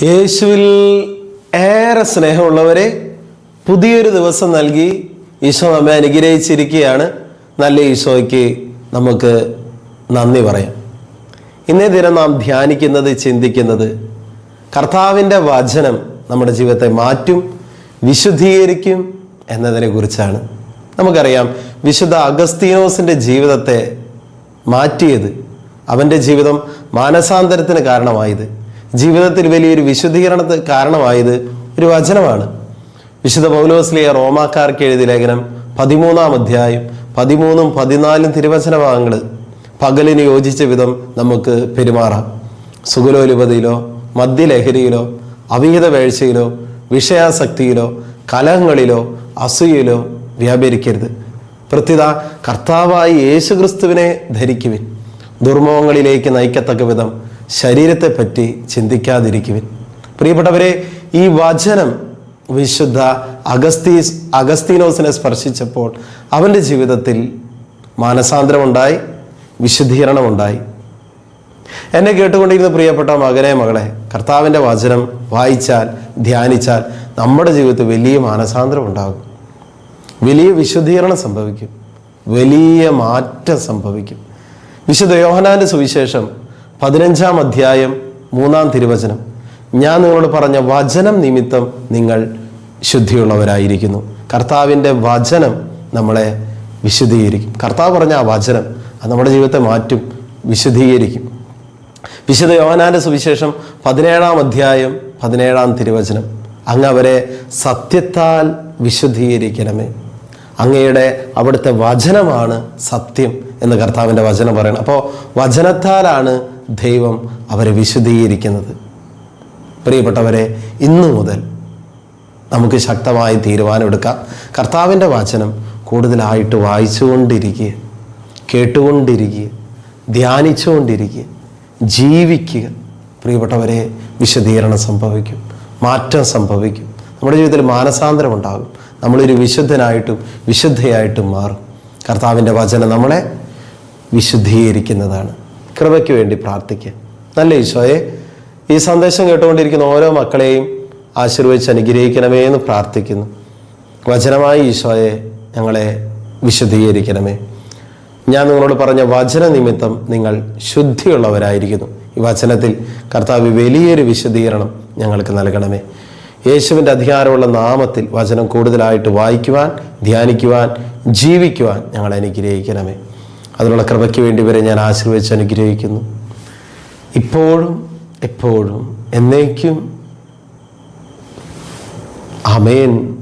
യേശുവിൽ ഏറെ സ്നേഹമുള്ളവരെ പുതിയൊരു ദിവസം നൽകി ഈശോ നമ്മെ അനുഗ്രഹിച്ചിരിക്കുകയാണ്. നല്ല ഈശോയ്ക്ക് നമുക്ക് നന്ദി പറയാം. ഇന്നേ ദിനം നാം ധ്യാനിക്കുന്നത് ചിന്തിക്കുന്നത് കർത്താവിന്റെ വചനം നമ്മുടെ ജീവിതത്തെ മാറ്റും വിശുദ്ധീകരിക്കും എന്നതിനെ കുറിച്ചാണ്. നമുക്കറിയാം വിശുദ്ധ അഗസ്തീനോസിന്റെ ജീവിതത്തെ മാറ്റിയത് അവന്റെ ജീവിതം മാനസാന്തരത്തിന് കാരണമായത്. ജീവിതത്തിൽ വലിയൊരു വിശുദ്ധീകരണത്തിന് കാരണമായത് ഒരു വചനമാണ്. വിശുദ്ധ പൗലോസ്ലിയ റോമാക്കാർക്ക് എഴുതിയ ലേഖനം പതിമൂന്നാം അധ്യായം പതിമൂന്നും പതിനാലും തിരുവചന ഭാഗങ്ങൾ പകലിന് യോജിച്ച വിധം നമുക്ക് പെരുമാറാം. സുഗലോലുപതിയിലോ മദ്യലഹരിയിലോ അവിഹിത വേഴ്ചയിലോ വിഷയാസക്തിയിലോ കലഹങ്ങളിലോ അസൂയയിലോ വ്യാപരിക്കരുത്. പ്രത്യുത കർത്താവായി യേശുക്രിസ്തുവിനെ ധരിക്കുവിൻ. ദുർമുഖങ്ങളിലേക്ക് നയിക്കത്തക്ക വിധം ശരീരത്തെപ്പറ്റി ചിന്തിക്കാതിരിക്കുവിൻ. പ്രിയപ്പെട്ടവരെ ഈ വചനം വിശുദ്ധ അഗസ്തീസ് അഗസ്തീനോസിനെ സ്പർശിച്ചപ്പോൾ അവന്റെ ജീവിതത്തിൽ മാനസാന്തരമുണ്ടായി വിശുദ്ധീകരണമുണ്ടായി. എന്നെ കേട്ടുകൊണ്ടിരുന്ന പ്രിയപ്പെട്ട മകനെ മകളെ കർത്താവിന്റെ വചനം വായിച്ചാൽ ധ്യാനിച്ചാൽ നമ്മുടെ ജീവിതത്തിൽ വലിയ മാനസാന്തരം ഉണ്ടാകും വലിയ വിശുദ്ധീകരണം സംഭവിക്കും. വലിയ മാറ്റം സംഭവിക്കും. വിശുദ്ധ യോഹനാന്റെ സുവിശേഷം പതിനഞ്ചാം അധ്യായം മൂന്നാം തിരുവചനം. ഞാൻ നിങ്ങളോട് പറഞ്ഞ വചനം നിമിത്തം നിങ്ങൾ ശുദ്ധിയുള്ളവരായിരിക്കുന്നു. കർത്താവിന്റെ വചനം നമ്മളെ വിശുദ്ധീകരിക്കും. കർത്താവ് പറഞ്ഞ ആ വചനം അത് നമ്മുടെ ജീവിതത്തെ മാറ്റും വിശുദ്ധീകരിക്കും. വിശുദ്ധ യോഹനാന്റെ സുവിശേഷം പതിനേഴാം അധ്യായം പതിനേഴാം തിരുവചനം. അങ്ങ് അവരെ സത്യത്താൽ വിശുദ്ധീകരിക്കണമേ. അങ്ങയുടെ അവിടുത്തെ വചനമാണ് സത്യം എന്ന് കർത്താവിന്റെ വചനം പറയണം അപ്പോൾ വചനത്താലാണ് ദൈവം അവരെ വിശുദ്ധീകരിക്കുന്നത്. പ്രിയപ്പെട്ടവരെ ഇന്നു മുതൽ നമുക്ക് ശക്തമായി തീരുമാനമെടുക്കാം. കർത്താവിന്റെ വാചനം കൂടുതലായിട്ട് വായിച്ചുകൊണ്ടിരിക്കുക കേട്ടുകൊണ്ടിരിക്കുക ധ്യാനിച്ചുകൊണ്ടിരിക്കുക ജീവിക്കുക. പ്രിയപ്പെട്ടവരെ വിശദീകരണം സംഭവിക്കും മാറ്റം സംഭവിക്കും. നമ്മുടെ ജീവിതത്തിൽ മാനസാന്തരം ഉണ്ടാകും. നമ്മളൊരു വിശുദ്ധനായിട്ടും വിശുദ്ധയായിട്ടും മാറും. കർത്താവിന്റെ വചനം നമ്മളെ വിശുദ്ധീകരിക്കുന്നതാണ്. കൃപയ്ക്ക് വേണ്ടി പ്രാർത്ഥിക്കുക. നല്ല ഈശോയെ ഈ സന്ദേശം കേട്ടുകൊണ്ടിരിക്കുന്ന ഓരോ മക്കളെയും ആശീർവദിച്ച് അനുഗ്രഹിക്കണമേ എന്ന് പ്രാർത്ഥിക്കുന്നു. വചനമായ ഈശോയെ ഞങ്ങളെ വിശുദ്ധീകരിക്കണമേ. ഞാൻ നിങ്ങളോട് പറഞ്ഞ വചന നിമിത്തം നിങ്ങൾ ശുദ്ധിയുള്ളവരായിരിക്കുന്നു. ഈ വചനത്തിൽ കർത്താവ് വലിയൊരു വിശദീകരണം ഞങ്ങൾക്ക് നൽകണമേ. യേശുവിന്റെ അധികാരമുള്ള നാമത്തിൽ വചനം കൂടുതലായിട്ട് വായിക്കുവാൻ ധ്യാനിക്കുവാൻ ജീവിക്കുവാൻ ഞങ്ങളെ അനുഗ്രഹിക്കണമേ. അതിനുള്ള കൃപയ്ക്ക് വേണ്ടി വരെ ഞാൻ ആശീർവദിച്ച് അനുഗ്രഹിക്കുന്നു. ഇപ്പോഴും എപ്പോഴും എന്നേക്കും. അമേൻ